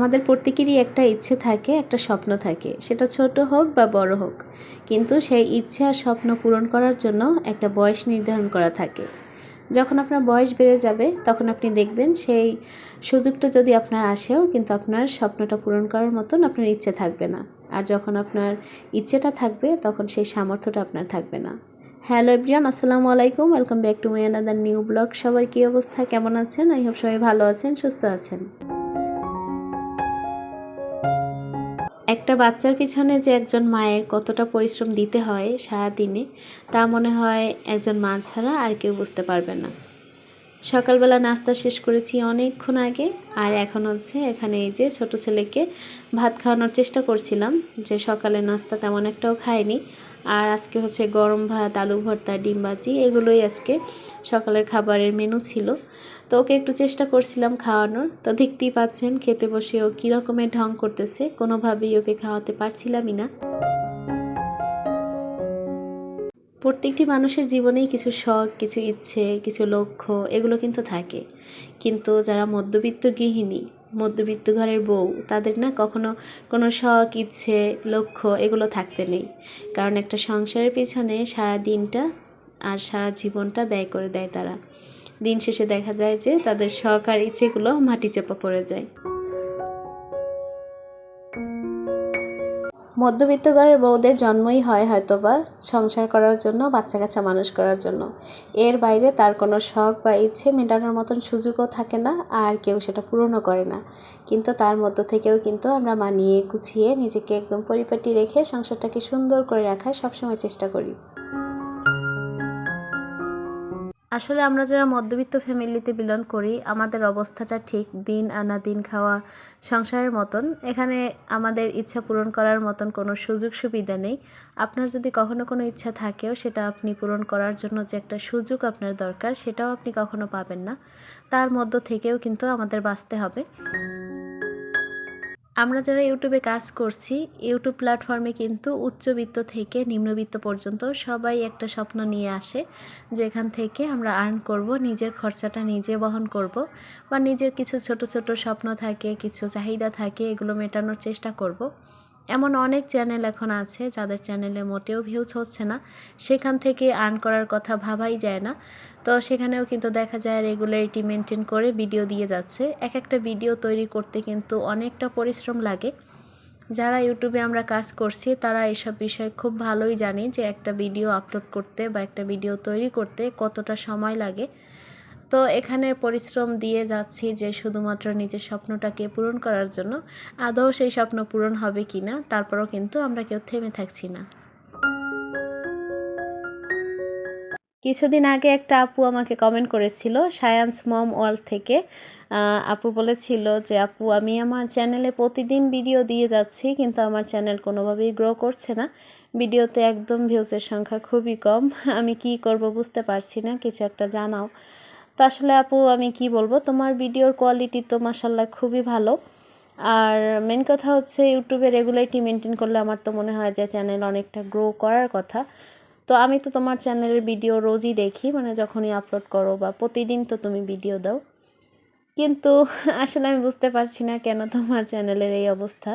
আমাদের প্রত্যেকেরই একটা ইচ্ছে থাকে, একটা স্বপ্ন থাকে। সেটা ছোট হোক বা বড় হোক, কিন্তু সেই ইচ্ছে আর স্বপ্ন পূরণ করার জন্য একটা বয়স নির্ধারণ করা থাকে। যখন আপনার বয়স বেড়ে যাবে, তখন আপনি দেখবেন সেই সুযোগটা যদি আপনার আসেও, কিন্তু আপনার স্বপ্নটা পূরণ করার মতন আপনার ইচ্ছে থাকবে না। আর যখন আপনার ইচ্ছেটা থাকবে, তখন সেই সামর্থ্যটা আপনার থাকবে না। হ্যালো এভরিয়ান আসসালামু আলাইকুম। Welcome back to my another new blog. সবার কী অবস্থা? কেমন আছেন? আই হোপ সবাই ভালো আছেন, সুস্থ আছেন। একটা বাচ্চার পিছনে যে একজন মায়ের কতটা পরিশ্রম দিতে হয় সারা দিনে তা মনে হয় একজন মা ছাড়া আর কেউ বুঝতে পারবে না। সকালবেলা নাস্তা শেষ করেছি অনেকক্ষণ আগে, আর এখন হচ্ছে এখানে এই যে ছোট ছেলেকে ভাত খাওয়ানোর চেষ্টা করছিলাম, যে সকালে নাস্তা তেমন একটাও খায়নি। আর আজকে হচ্ছে গরম ভাত, আলু ভর্তা, ডিম ভাজি, এগুলোই আজকে সকালের খাবারের মেনু ছিল। তো ওকে একটু চেষ্টা করছিলাম খাওয়ানোর। তো দেখতেই পাচ্ছেন খেতে বসে ও কী রকমের ঢং করতেছে। কোনোভাবেই ওকে খাওয়াতে পারছিলামই না। প্রত্যেকটি মানুষের জীবনেই কিছু শখ, কিছু ইচ্ছে, কিছু লক্ষ্য, এগুলো কিন্তু থাকে। কিন্তু যারা মধ্যবিত্ত গৃহিণী, মধ্যবিত্ত ঘরের বউ, তাদের না কখনো কোনো শখ, ইচ্ছে, লক্ষ্য এগুলো থাকতে নেই। কারণ একটা সংসারের পিছনে সারা দিনটা আর সারা জীবনটা ব্যয় করে দেয় তারা। দিন শেষে দেখা যায় যে তাদের শখ আর ইচ্ছেগুলো মাটি চাপা পড়ে যায়। মধ্যবিত্ত ঘরের বউদের জন্মই হয় হয়তোবা সংসার করার জন্য বাচ্চা কাচ্চা মানুষ করার জন্য। এর বাইরে তার কোনো শখ বা ইচ্ছে মেটানোর মতন সুযোগও থাকে না আর কেউ সেটা পূরণও করে না। কিন্তু তার মধ্য থেকেও কিন্তু আমরা মানিয়ে গুছিয়ে নিজেকে একদম পরিপাটি রেখে সংসারটাকে সুন্দর করে রাখার সবসময় চেষ্টা করি। আসলে আমরা যারা মধ্যবিত্ত ফ্যামিলিতে বিলং করি, আমাদের অবস্থাটা ঠিক দিন আনা দিন খাওয়া সংসারের মতন। এখানে আমাদের ইচ্ছা পূরণ করার মতন কোনো সুযোগ সুবিধা নেই। আপনার যদি কখনো কোনো ইচ্ছা থাকেও, সেটা আপনি পূরণ করার জন্য যে একটা সুযোগ আপনার দরকার, সেটাও আপনি কখনো পাবেন না। তার মধ্য থেকেও কিন্তু আমাদের বাঁচতে হবে। আমরা যারা ইউটিউবে কাজ করছি ইউটিউব প্ল্যাটফর্মে কিন্তু উচ্চবিত্ত থেকে নিম্নবিত্ত পর্যন্ত সবাই একটা স্বপ্ন নিয়ে আসে, যেখান থেকে আমরা আর্ন করব, নিজের খরচাটা নিজে বহন করব বা নিজের কিছু ছোট ছোট স্বপ্ন থাকে, কিছু চাহিদা থাকে, এগুলো মেটানোর চেষ্টা করব। এমন অনেক চ্যানেল এখন আছে, যাদের চ্যানেলে মোটেও ভিউজ হচ্ছে না, সেখান থেকে আর্ন করার কথা ভাবাই যায় না। তো সেখানেও কিন্তু দেখা যায় রেগুলারিটি মেনটেন করে ভিডিও দিয়ে যাচ্ছে। এক একটা ভিডিও তৈরি করতে কিন্তু অনেকটা পরিশ্রম লাগে। যারা ইউটিউবে আমরা কাজ করছি, তারা এসব বিষয়ে খুব ভালোই জানি যে একটা ভিডিও আপলোড করতে বা একটা ভিডিও তৈরি করতে কতটা সময় লাগে। তো এখানে পরিশ্রম দিয়ে যাচ্ছি যে শুধুমাত্র নিজের স্বপ্নটাকে পূরণ করার জন্য। আদৌ সেই স্বপ্ন পূরণ হবে কি না তারপরও কিন্তু আমরা কেউ থেমে থাকছি না। কিছুদিন আগে একটা আপু আমাকে কমেন্ট করেছিল, সায়ান্স মম ওয়ার্ল্ড থেকে। আপু বলেছিল যে, আপু, আমি আমার চ্যানেলে প্রতিদিন ভিডিও দিয়ে যাচ্ছি, কিন্তু আমার চ্যানেল কোনোভাবেই গ্রো করছে না। ভিডিওতে একদম ভিউজের সংখ্যা খুবই কম। আমি কি করব বুঝতে পারছি না, কিছু একটা জানাও। তো আসলে আপু, আমি কি বলব, তোমার ভিডিওর কোয়ালিটি তো মাসাল্লাহ খুবই ভালো। আর মেন কথা হচ্ছে ইউটিউবে রেগুলারিটি মেনটেন করলে আমার তো মনে হয় যে চ্যানেল অনেকটা গ্রো করার কথা। তো আমি তো তোমার চ্যানেলের ভিডিও রোজই দেখি মানে যখনই আপলোড করো বা প্রতিদিন তো তুমি ভিডিও দাও। কিন্তু আসলে আমি বুঝতে পারছি না কেন তোমার চ্যানেলের এই অবস্থা।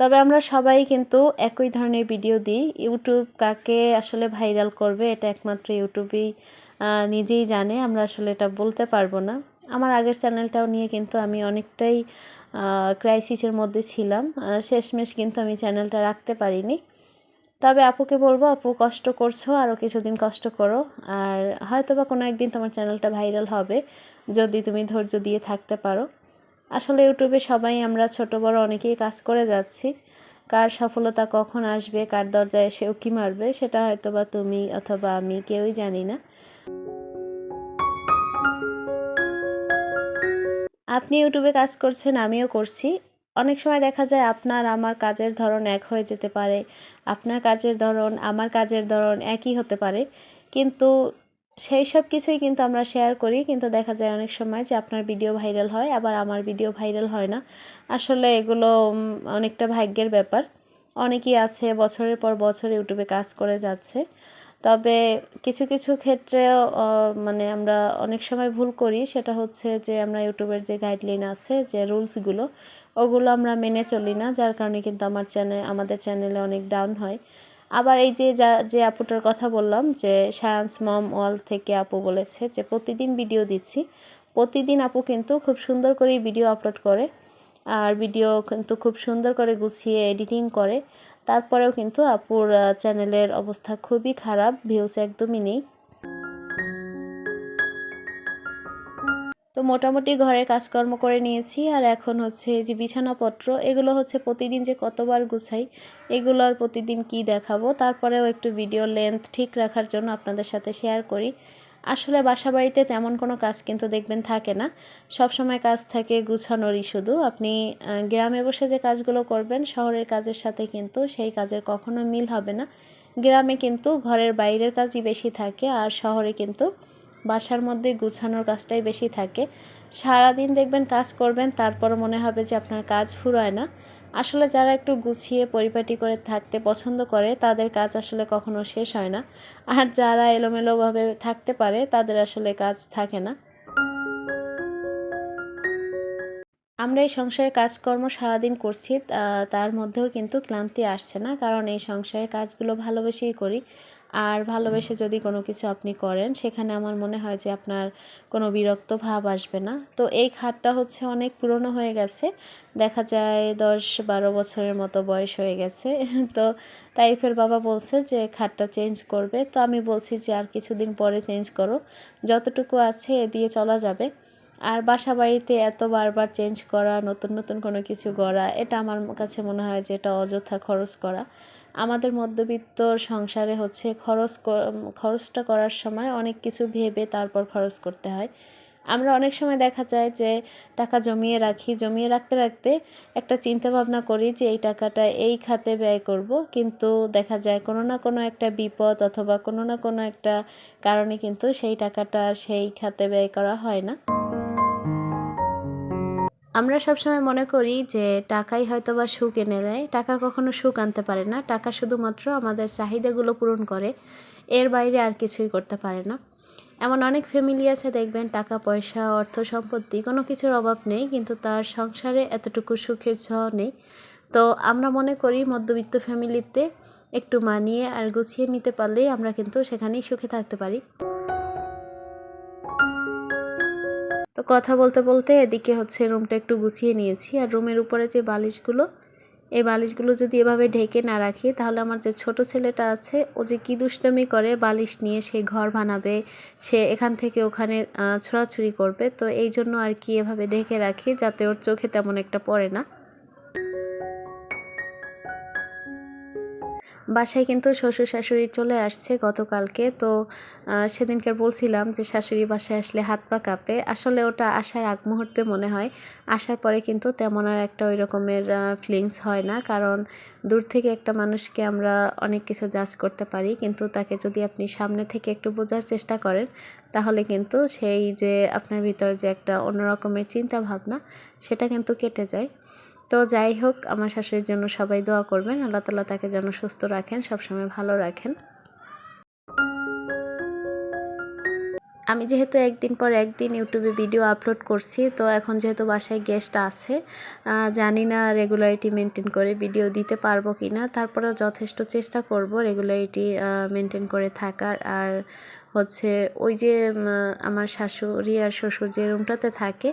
তবে আমরা সবাই কিন্তু একই ধরনের ভিডিও দিই। ইউটিউব কাকে আসলে ভাইরাল করবে, এটা একমাত্র ইউটিউবেই নিজেই জানে, আমরা আসলে এটা বলতে পারব না। আমার আগের চ্যানেলটাও নিয়ে কিন্তু আমি অনেকটাই ক্রাইসিসের মধ্যে ছিলাম। শেষমেশ কিন্তু আমি চ্যানেলটা রাখতে পারিনি। তবে আপুকে বলব, আপু কষ্ট করছ আরও কিছুদিন কষ্ট করো। আর হয়তো বা কোনো একদিন তোমার চ্যানেলটা ভাইরাল হবে, যদি তুমি ধৈর্য দিয়ে থাকতে পারো। আসলে ইউটিউবে সবাই আমরা ছোট, বড় অনেকেই কাজ করে যাচ্ছি। কার সফলতা কখন আসবে, কার দরজায় এসে উকি মারবে, সেটা হয়তো বা তুমি অথবা আমি কেউই জানি না। আপনি ইউটিউবে কাজ করছেন, আমিও করছি। অনেক সময় দেখা যায় আপনার, আমার কাজের ধরন এক হয়ে যেতে পারে, আপনার কাজের ধরন, আমার কাজের ধরন একই হতে পারে। কিন্তু সেই সব কিছুই কিন্তু আমরা শেয়ার করি। কিন্তু দেখা যায় অনেক সময় যে আপনার ভিডিও ভাইরাল হয়, আবার আমার ভিডিও ভাইরাল হয় না। আসলে এগুলো অনেকটা ভাগ্যের ব্যাপার। অনেকেই আছে, বছরের পর বছর ইউটিউবে কাজ করে যাচ্ছে। তবে কিছু কিছু ক্ষেত্রেও মানে আমরা অনেক সময় ভুল করি। সেটা হচ্ছে যে আমরা ইউটিউবের যে গাইডলাইন আছে, যে রুলসগুলো ওগুলো আমরা মেনে চলি না। যার কারণে কিন্তু আমার চ্যানেল আমাদের চ্যানেলে অনেক ডাউন হয়। আবার এই যে, যা, যে আপুটার কথা বললাম, যে সায়েন্স মম ওয়াল থেকে আপু বলেছে যে প্রতিদিন ভিডিও দিচ্ছি। প্রতিদিন আপু কিন্তু খুব সুন্দর করে ভিডিও আপলোড করে। আর ভিডিও কিন্তু খুব সুন্দর করে গুছিয়ে এডিটিং করে। তারপরেও কিন্তু আপুর চ্যানেলের অবস্থা খুবই খারাপ ভিউস একদমই নেই। তো মোটামুটি ঘরের কাজকর্ম করে নিয়েছি, আর এখন হচ্ছে যে বিছানাপত্র, এগুলো হচ্ছে প্রতিদিন যে কতবার গুছাই, এগুলো আর প্রতিদিন কি দেখাবো, তারপরেও একটু ভিডিও লেন্থ ঠিক রাখার জন্য আপনাদের সাথে শেয়ার করি। আসলে বাসা বাড়িতে তেমন কোনো কাজ কিন্তু দেখবেন থাকে না। সব সময় কাজ থাকে গুছানোরই শুধু। আপনি গ্রামে বসে যে কাজগুলো করবেন, শহরের কাজের সাথে কিন্তু সেই কাজের কখনো মিল হবে না। গ্রামে কিন্তু ঘরের বাইরের কাজই বেশি থাকে আর শহরে কিন্তু বাসার মধ্যে গুছানোর কাজটাই বেশি থাকে। সারাদিন দেখবেন কাজ করবেন তারপর মনে হবে যে আপনার কাজ ফুরায় না। আসলে যারা একটু গুছিয়ে পরিপাটি করে থাকতে পছন্দ করে, তাদের কাজ আসলে কখনো শেষ হয় না। আর যারা এলোমেলোভাবে থাকতে পারে, তাদের আসলে কাজ থাকে না। আমরা এই সংসারের কাজকর্ম সারাদিন করছি তার মধ্যেও কিন্তু ক্লান্তি আসছে না। কারণ এই সংসারের কাজগুলো ভালোবেসেই করি। আর ভালোবেসে যদি কোনো কিছু আপনি করেন, সেখানে আমার মনে হয় যে আপনার কোনো বিরক্ত ভাব আসবে না। তো এই খাটটা হচ্ছে অনেক পুরনো হয়ে গেছে। দেখা যায় দশ বারো বছরের মতো বয়স হয়ে গেছে। তো তাইফের বাবা বলছে যে খাটটা চেঞ্জ করবে। তো আমি বলছি যে আর কিছুদিন পরে চেঞ্জ করো। যতটুকু আছে এ দিয়ে চলা যাবে। আর বাসা বাড়িতে এত বারবার চেঞ্জ করা, নতুন নতুন কোনো কিছু গড়া, এটা আমার কাছে মনে হয় যে এটা অযথা খরচ করা। আমাদের মধ্যবিত্ত সংসারে হচ্ছে খরচ খরচটা করার সময় অনেক কিছু ভেবে তারপর খরচ করতে হয়। আমরা অনেক সময় দেখা যায় যে টাকা জমিয়ে রাখি, জমিয়ে রাখতে রাখতে একটা চিন্তা ভাবনা করি যে এই টাকাটা এই খাতে ব্যয় করব। কিন্তু দেখা যায় কোনো না কোনো একটা বিপদ অথবা কোনো না কোনো একটা কারণে কিন্তু সেই টাকাটা সেই খাতে ব্যয় করা হয় না। আমরা সবসময় মনে করি যে টাকাই হয়তো বা সুখ এনে দেয়। টাকা কখনো সুখ আনতে পারে না। টাকা শুধুমাত্র আমাদের চাহিদাগুলো পূরণ করে। এর বাইরে আর কিছুই করতে পারে না। এমন অনেক ফ্যামিলি আছে, দেখবেন টাকা, পয়সা, অর্থ সম্পত্তি কোনো কিছুর অভাব নেই, কিন্তু তার সংসারে এতটুকু সুখের ছ নেই। তো আমরা মনে করি মধ্যবিত্ত ফ্যামিলিতে একটু মানিয়ে আর গুছিয়ে নিতে পারলেই আমরা কিন্তু সেখানেই সুখে থাকতে পারি। তো কথা বলতে বলতে এদিকে হচ্ছে রুমটা একটু গুছিয়ে নিয়েছি আর রুমের উপরে যে বালিশগুলো, এই বালিশগুলো যদি এভাবে ঢেকে না রাখি, তাহলে আমার যে ছোট ছেলেটা আছে, ও যে কী দুষ্টমি করে বালিশ নিয়ে সে ঘর বানাবে, সে এখান থেকে ওখানে ছোড়াছুড়ি করবে। তো এই জন্য আর কি এভাবে ঢেকে রাখি, যাতে ওর চোখে তেমন একটা পড়ে না। বাসায় কিন্তু শ্বশুর শাশুড়ি চলে আসছে গতকালকে। তো সেদিনকে বলছিলাম যে শাশুড়ি বাসায় আসলে হাত পা কাঁপে। আসলে ওটা আসার আগ মুহূর্তে মনে হয়। আসার পরে কিন্তু তেমন আর একটা ওই রকমের ফিলিংস হয় না। কারণ দূর থেকে একটা মানুষকে আমরা অনেক কিছু জাজ করতে পারি। কিন্তু তাকে যদি আপনি সামনে থেকে একটু বোঝার চেষ্টা করেন, তাহলে কিন্তু সেই যে আপনার ভিতর যে একটা অন্যরকমের চিন্তা ভাবনা সেটা কিন্তু কেটে যায়। তো যাই হোক, আমার শাশুড়ির জন্য সবাই দোয়া করবেন। আল্লাহ তালা তাকে যেন সুস্থ রাখেন, সবসময় ভালো রাখেন। আমি যেহেতু একদিন পর একদিন ইউটিউবে ভিডিও আপলোড করছি, তো এখন যেহেতু বাসায় গেস্ট আছে জানি না রেগুলারিটি মেনটেন করে ভিডিও দিতে পারব কি না তারপরেও যথেষ্ট চেষ্টা করব রেগুলারিটি মেনটেন করে থাকার। আর হচ্ছে ওই যে আমার শাশুড়ি আর শ্বশুর যে রুমটাতে থাকে,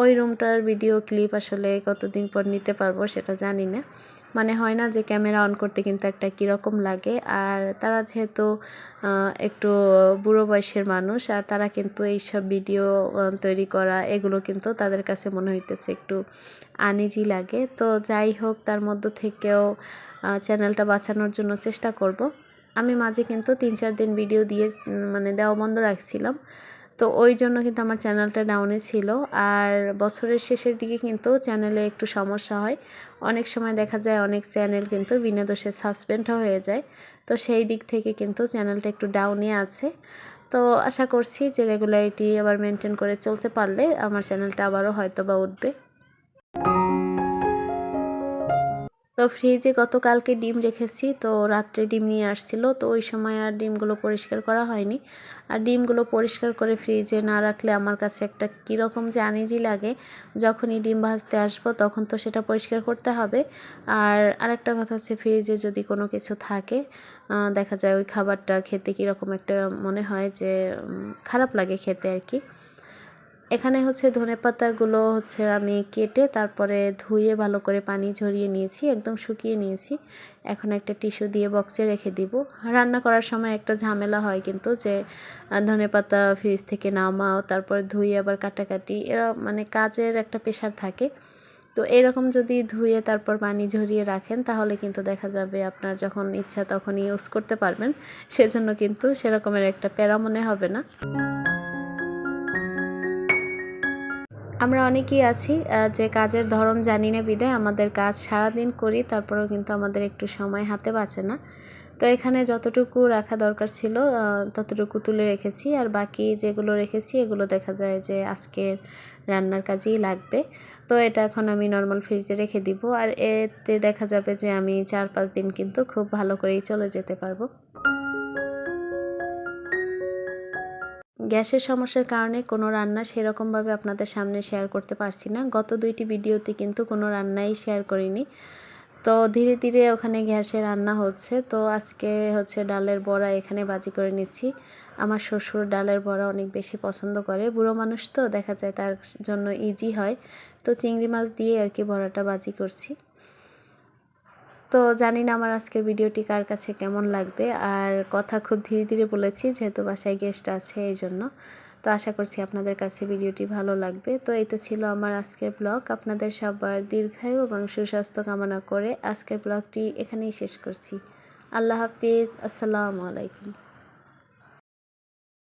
ওই রুমটার ভিডিও ক্লিপ আসলে কতদিন পর নিতে পারব সেটা জানি না। মানে হয় না যে ক্যামেরা অন করতে কিন্তু একটা কীরকম লাগে। আর তারা যেহেতু একটু বুড়ো বয়সের মানুষ, আর তারা কিন্তু এইসব ভিডিও তৈরি করা এগুলো কিন্তু তাদের কাছে মনে হইতেছে একটু আনিজি লাগে। তো যাই হোক, তার মধ্য থেকেও চ্যানেলটা বাঁচানোর জন্য চেষ্টা করব। আমি মাঝে কিন্তু তিন চার দিন ভিডিও দিয়ে মানে দেওয়া বন্ধ রাখছিলাম। তো ওই জন্য কিন্তু আমার চ্যানেলটা ডাউনে ছিল। আর বছরের শেষের দিকে কিন্তু চ্যানেলে একটু সমস্যা হয়। অনেক সময় দেখা যায় অনেক চ্যানেল কিন্তু বিনা দোষে সাসপেন্ডও হয়ে যায়। তো সেই দিক থেকে কিন্তু চ্যানেলটা একটু ডাউনে আছে। তো আশা করছি যে রেগুলারিটি আবার মেনটেন করে চলতে পারলে আমার চ্যানেলটা আবারও হয়তো বা উঠবে। তো ফ্রিজে গতকালকে ডিম রেখেছি, তো রাত্রে ডিম নিয়ে আসছিল, তো ওই সময় আর ডিমগুলো পরিষ্কার করা হয়নি। আর ডিমগুলো পরিষ্কার করে ফ্রিজে না রাখলে আমার কাছে একটা কীরকম যে আনিজি লাগে, যখনই ডিম ভাজতে আসব তখন তো সেটা পরিষ্কার করতে হবে। আর আরেকটা কথা হচ্ছে ফ্রিজে যদি কোনো কিছু থাকে দেখা যায় ওই খাবারটা খেতে কীরকম একটা মনে হয় যে খারাপ লাগে খেতে আর কি। এখানে হচ্ছে ধনে পাতাগুলো হচ্ছে আমি কেটে তারপরে ধুয়ে ভালো করে পানি ঝরিয়ে নিয়েছি, একদম শুকিয়ে নিয়েছি। এখন একটা টিস্যু দিয়ে বক্সে রেখে দিব। রান্না করার সময় একটা ঝামেলা হয় কিন্তু যে ধনে পাতা ফ্রিজ থেকে নামাও, তারপরে ধুয়ে আবার কাটাকাটি, এরা মানে কাজের একটা প্রেশার থাকে। তো এরকম যদি ধুয়ে তারপর পানি ঝরিয়ে রাখেন, তাহলে কিন্তু দেখা যাবে আপনার যখন ইচ্ছা তখন ইউজ করতে পারবেন। সেজন্য কিন্তু সেরকমের একটা প্যারা মনে হবে না। আমরা অনেকেই আছি যে কাজের ধরন জানি না বিদায়, আমাদের কাজ সারাদিন করি, তারপরেও কিন্তু আমাদের একটু সময় হাতে বাঁচে না। তো এখানে যতটুকু রাখা দরকার ছিল ততটুকু তুলে রেখেছি। আর বাকি যেগুলো রেখেছি, এগুলো দেখা যায় যে আজকের রান্নার কাজেই লাগবে। তো এটা এখন আমি নর্মাল ফ্রিজে রেখে দিব। আর এতে দেখা যাবে যে আমি চার পাঁচ দিন কিন্তু খুব ভালো করেই চলে যেতে পারব। গ্যাসের সমস্যার কারণে কোনো রান্না সেরকমভাবে আপনাদের সামনে শেয়ার করতে পারছি না। গত দুইটি ভিডিওতে কিন্তু কোনো রান্নাই শেয়ার করিনি। তো ধীরে ধীরে ওখানে গ্যাসে রান্না হচ্ছে। তো আজকে হচ্ছে ডালের বড়া এখানে বাজি করে নিচ্ছি। আমার শ্বশুর ডালের বড়া অনেক বেশি পছন্দ করে। বুড়ো মানুষ তো, দেখা যায় তার জন্য ইজি হয়। তো চিংড়ি মাছ দিয়ে আর কি বড়াটা বাজি করছি। তো জানি না আমার আজকের ভিডিওটি কার কাছে কেমন লাগবে। আর কথা খুব ধীরে ধীরে বলেছি, যেহেতু বাসায় গেস্ট আছে এই জন্য তো আশা করছি আপনাদের কাছে ভিডিওটি ভালো লাগবে। তো এই তো ছিল আমার আজকের ব্লগ আপনাদের সবার দীর্ঘায়ু এবং সুস্বাস্থ্য কামনা করে আজকের ব্লগটি এখানেই শেষ করছি। আল্লাহ হাফিজ। আসসালামু আলাইকুম।